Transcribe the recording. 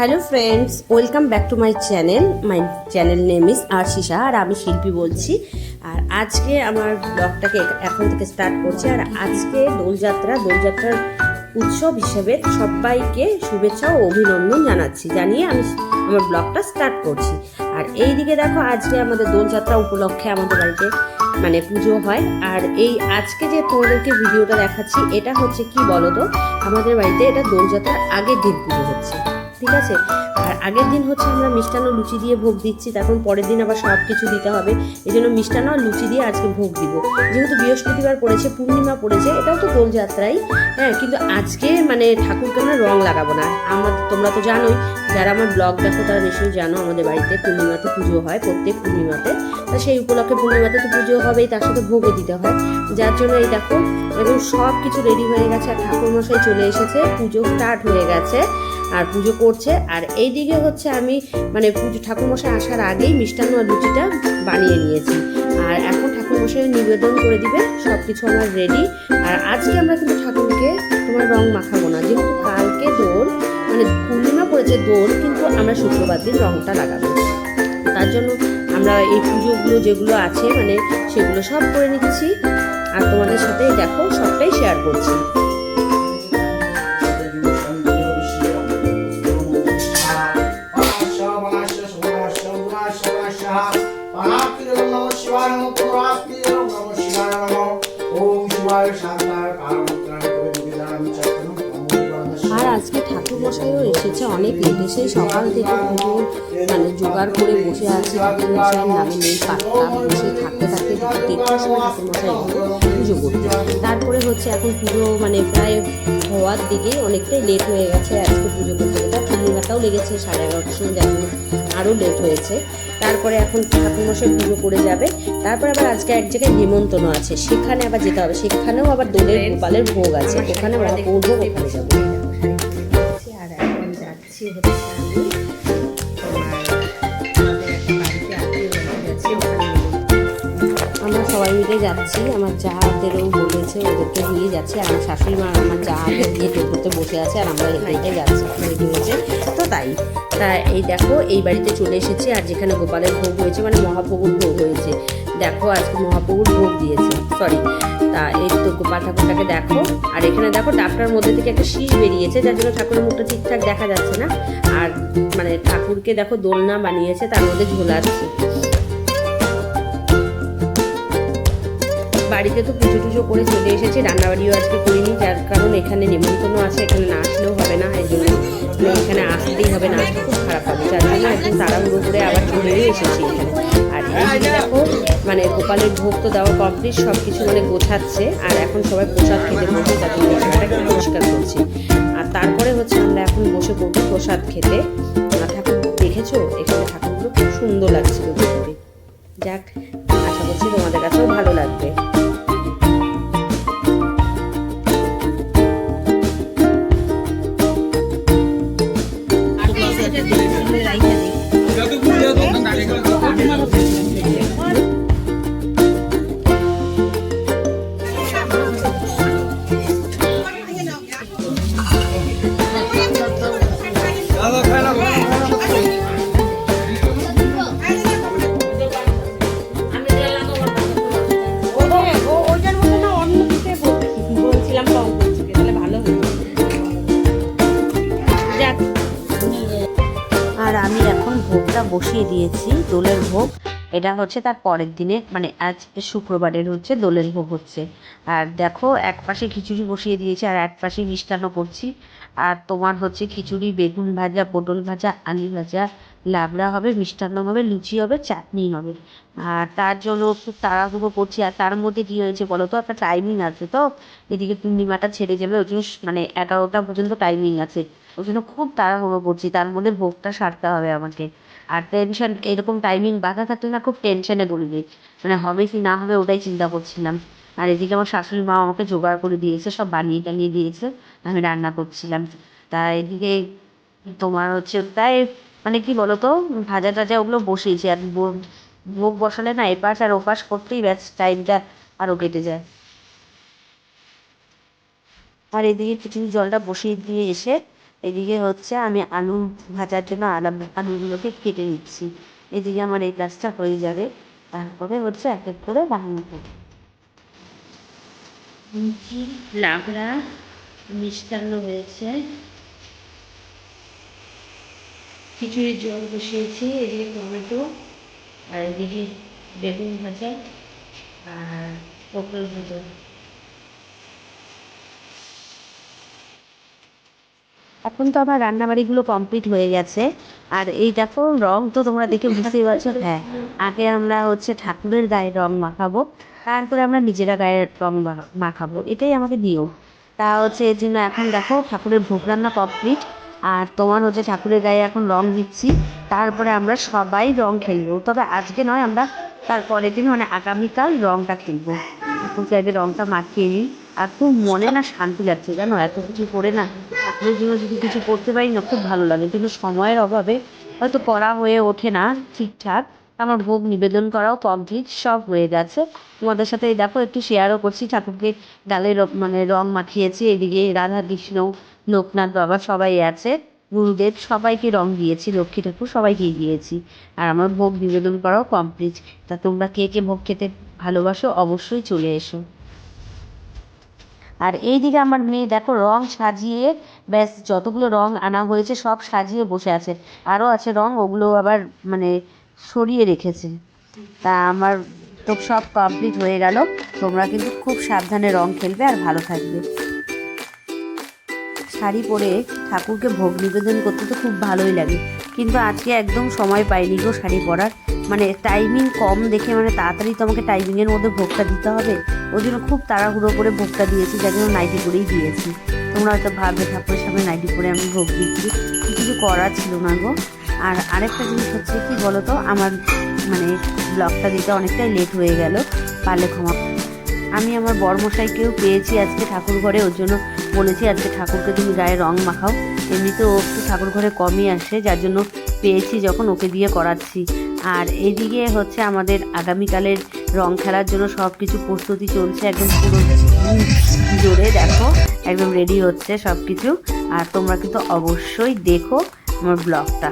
Hello friends welcome back to my channel my channel name is Arshisa আর আমি শিল্পী বলছি। আর আজকে আমার ব্লগটাকে এখন থেকে স্টার্ট করছি। আর আজকে দোলযাত্রা, দোলযাত্রার উৎসব হিসেবে সবাইকে শুভেচ্ছা ও অভিনন্দন জানাচ্ছি। জানিয়ে আমি আমার ব্লগটা স্টার্ট করছি। আর এই দিকে দেখো, আজকে আমাদের দোলযাত্রা উপলক্ষে আমাদের বাড়িতে মানে পুজো হয়। আর এই আজকে যে তোমাদেরকে ভিডিওটা দেখাচ্ছি, এটা হচ্ছে কি বলো তো আমাদের বাড়িতে এটা দোলযাত্রার আগের দিন পুজো হচ্ছে। ঠিক আছে? আর আগের দিন হচ্ছে আমরা মিষ্টান্ন লুচি দিয়ে ভোগ দিচ্ছি, তখন পরের দিন আবার সব কিছু দিতে হবে। এই জন্য মিষ্টান্ন আর লুচি দিয়ে আজকে ভোগ দিব। যেহেতু বৃহস্পতিবার পড়েছে, পূর্ণিমা পড়েছে, এটাও তো দোলযাত্রাই হ্যাঁ কিন্তু আজকে মানে ঠাকুরকে আমরা রং লাগাবো না। আমার তোমরা তো জানোই, যারা আমার ব্লগ দেখো তারা নিশ্চয়ই জানো আমাদের বাড়িতে পূর্ণিমাতে পুজো হয়, প্রত্যেক পূর্ণিমাতে। তা সেই উপলক্ষে পূর্ণিমাতে তো পুজো হবেই, তার সাথে ভোগও দিতে হয়। যার জন্য এই দেখো এবং সব কিছু রেডি হয়ে গেছে, আর ঠাকুরমশাই চলে এসেছে, পুজো স্টার্ট হয়ে গেছে। আর পুজো করছে। আর এই দিকে হচ্ছে আমি মানে পুজো ঠাকুরমশাই আসার আগেই মিষ্টান্ন লুচিটা বানিয়ে নিয়েছি। আর এখন ঠাকুরমশাই নিবেদন করে দিবে সব কিছু আমার রেডি আর আজকে আমরা কিন্তু ঠাকুরকে তোমার রং মাখাবো না। যেহেতু কালকে দোল মানে পূর্ণিমা পড়েছে দোল, কিন্তু আমরা শুক্রবার দিন রংটা লাগাবো। তার জন্য আমরা এই পুজোগুলো যেগুলো আছে মানে সেগুলো সব করে নিচ্ছি। আর তোমাদের সাথে দেখো, সবটাই শেয়ার করছি। আর আজকে ঠাকুর মশাইও এসেছে অনেক লেট এসে সকাল থেকে পুজো মানে জোগাড় করে বসে আছে ঠাকুর নামে নেই পাত্তা, বসে থাকতে থাকতে দেড়টার সময় ঠাকুর পুজো করতে। তারপরে হচ্ছে এখন পুজো মানে প্রায় হওয়ার দিকে অনেকটাই লেট হয়ে গেছে আজকে পুজো করতে। করতে পূর্ণিমাটাও লেগেছে সাড়ে এগারোটার সময় দেখুন আরও লেট হয়েছে। তারপরে এখন ঠাকুরমশাই পুজো করে যাবে। তারপর আবার আজকে এক জায়গায় নিমন্ত্রণ আছে। সেখানে আবার যেতে হবে। সেখানেও আবার দোলের গোপালের ভোগ আছে। ওখানে ওরা ভোগ ওখানে যাব। আর এখন যাচ্ছি হচ্ছে সবাই মিলে যাচ্ছি। আমার যাদেরও বলেছে ওদেরকে নিয়ে যাচ্ছি। আর আমার শাশুড়ি মা আমার যাদের গিয়ে টোটোতে বসে আছে, আর আমরা হেঁটে যাচ্ছি রেডি হয়েছে তো তাই তা এই দেখো, এই বাড়িতে চলে এসেছি। আর যেখানে গোপালের ভোগ হয়েছে মানে মহাপ্রভুর ভোগ হয়েছে। দেখো, আজকে মহাপ্রভুর ভোগ দিয়েছে। সরি তা এই তো গোপাল ঠাকুরটাকে দেখো। আর এখানে দেখো ডাক্তার মধ্যে থেকে একটা শীষ বেরিয়েছে, যার জন্য ঠাকুরের মুখটা ঠিকঠাক দেখা যাচ্ছে না। আর মানে ঠাকুরকে দেখো দোলনা বানিয়েছে, তার মধ্যে ঝোলাচ্ছে বাড়িতে তো পুজো টুজো করে চলে এসেছি, রান্নাবাড়িও আজকে করিনি, যার কারণ এখানে নিমন্ত্রণ আছে, এখানে না আসলেও হবে না, এই জন্য মানে এখানে আসতেই হবে, না আসলে খুব খারাপ হবে। যার জন্য একদম তাড়াহুড়ো করে আবার চলেও এসেছি এখানে। আর দেখো মানে গোপালের ভোগ তো দেওয়া কমপ্লিট সব কিছু মানে গোছাচ্ছে, আর এখন সবাই প্রসাদ খেতে বসে তার জন্য পরিষ্কার করছি। আর তারপরে হচ্ছে আমরা এখন বসে পড়ব প্রসাদ খেতে। ঠাকুর, দেখেছ? এখানে ঠাকুরগুলো খুব সুন্দর লাগছিল যাক, আশা করছি তোমাদের কাছেও ভালো লাগবে। এখন ভোগটা বসিয়ে দিয়েছি, দোলের ভোগ। এটা হচ্ছে তার পরের দিনে মানে আজ শুক্রবারের হচ্ছে দোলের ভোগ হচ্ছে। আর দেখো, এক পাশে খিচুড়ি বসিয়ে দিয়েছি আর এক পাশে মিষ্টান্ন করছি। আর তোমার হচ্ছে খিচুড়ি, বেগুন ভাজা, পটল ভাজা, আলু ভাজা, লাবড়া হবে, মিষ্টান্ন হবে, লুচি হবে, চাটনি হবে। আর তার জন্য একটু তাড়াহুড়ো করছি। আর তার মধ্যে কী হয়েছে বলো তো? একটা টাইমিং আছে তো? এদিকে পূর্ণিমাটা ছেড়ে যাবে, ওই জন্য মানে এগারোটা পর্যন্ত টাইমিং আছে। ওই জন্য খুব তাড়াহুড়ো করছি। তার মধ্যে ভোগটা সারতে হবে আমাকে। আর টেনশন এরকম টাইমিং বাধা থাকলে না খুব টেনশনে পড়ে যাই মানে হবে কি না হবে ওটাই চিন্তা করছিলাম। আর এদিকে আমার শাশুড়ি মা আমাকে জোগাড় করে দিয়েছে, সব বানিয়ে টানিয়ে দিয়েছে, আমি রান্না করছিলাম। তা এদিকে তোমার হচ্ছে তাই মানে কি বলতো, ভাজা টাজা ওগুলো বসিয়েছি। আর ভোগ বসালে না এপাশ আর ওপাশ করতেই ব্যাস টাইমটা আরও কেটে যায়। আর এদিকে খিচুড়ি জলটা বসিয়ে দিয়ে এসে এদিকে হচ্ছে আমি আলু ভাজার জন্য আলু আলুগুলোকে কেটে নিচ্ছি। এদিকে আমার এই কাজটা হয়ে যাবে। তারপরে হচ্ছে এক এক করে বানাবো। লুচি লাবড়া, মিষ্টান্ন হয়েছে। খিচুড়ির জল বসিয়েছি, এদিকে টমেটো আর এদিকে বেগুন ভাজা আর পটল ভাজা এখন তো আমার রান্নাবাড়িগুলো কমপ্লিট হয়ে গেছে। আর এই দেখো, রং তো তোমরা দেখে বুঝতেই পারছ। হ্যাঁ আগে আমরা হচ্ছে ঠাকুরের গায়ে রং মাখাবো। তারপরে আমরা নিজেরা গায়ে রং মাখাবো, এটাই আমাকে দিও তা হচ্ছে এর জন্য এখন দেখো ঠাকুরের ভোগ রান্না কমপ্লিট আর তোমার হচ্ছে ঠাকুরের গায়ে এখন রং দিচ্ছি, তারপরে আমরা সবাই রং খেলব। তবে আজকে নয়, আমরা তারপরের দিন মানে আগামীকাল রংটা খেলব। আগে রংটা মাখিয়ে নিই। আর খুব মনে না শান্তি লাগছে, জানো? এত কিছু করে না ঠাকুরের জন্য যদি কিছু করতে পারি না, খুব ভালো লাগে। কিন্তু সময়ের অভাবে হয়তো করা হয়ে ওঠে না ঠিকঠাক। আমার ভোগ নিবেদন করাও কমপ্লিট সব হয়ে গেছে। তোমাদের সাথে দেখো, একটু শেয়ারও করছি। ঠাকুরকে র- মানে রং মাখিয়েছি, এদিকে রাধা কৃষ্ণ, লোকনাথ বাবা সবাই আছে, গুরুদেব সবাইকে রং দিয়েছি, লক্ষ্মী ঠাকুর সবাইকেই দিয়েছি। আর আমার ভোগ নিবেদন করাও কমপ্লিট তা তোমরা কে কে ভোগ খেতে ভালোবাসো, অবশ্যই চলে এসো। আর এই দিকে আমার মেয়ে দেখো, রং সাজিয়ে, ব্যাস, যতগুলো রং আনা হয়েছে, সব সাজিয়ে বসে আছে। আরও আছে রং, ওগুলো আবার মানে সরিয়ে রেখেছে। তা আমার তো সব কমপ্লিট হয়ে গেল। তোমরা কিন্তু খুব সাবধানে রং খেলবে আর ভালো থাকবে। শাড়ি পরে ঠাকুরকে ভোগ নিবেদন করতে তো খুব ভালোই লাগে। কিন্তু আজকে একদম সময় পাইনি গো শাড়ি পরার। মানে টাইমিং কম দেখে মানে তাড়াতাড়ি তো আমাকে টাইমিংয়ের মধ্যে ভোগটা দিতে হবে। ওই জন্য খুব তাড়াহুড়ো করে ভোগটা দিয়েছি, যার জন্য নাইটি পরেই দিয়েছি। তোমরা হয়তো ভাববে ঠাকুরের সামনে নাইটি পরে আমি ভোগ দিচ্ছি। কিছু করার ছিল না গো। আর আরেকটা জিনিস হচ্ছে কি বলো তো আমার মানে ব্লগটা দিতে অনেকটাই লেট হয়ে গেল, পারলে ক্ষমা আমি আমার বরমশাইকেও পেয়েছি আজকে ঠাকুর ঘরে, ওর জন্য বলেছি আজকে ঠাকুরকে তুমি গায়ে রং মাখাও। এমনিতে ও একটু ঠাকুর ঘরে কমই আসে, যার জন্য পেয়েছি যখন ওকে দিয়ে করাচ্ছি। আর এইদিকে হচ্ছে আমাদের আগামীকালের রং খেলার জন্য সব কিছু প্রস্তুতি চলছে, একদম পুরো জোরে দেখো, একদম রেডি হচ্ছে সব কিছু আর তোমরা কিন্তু অবশ্যই দেখো আমার ব্লগটা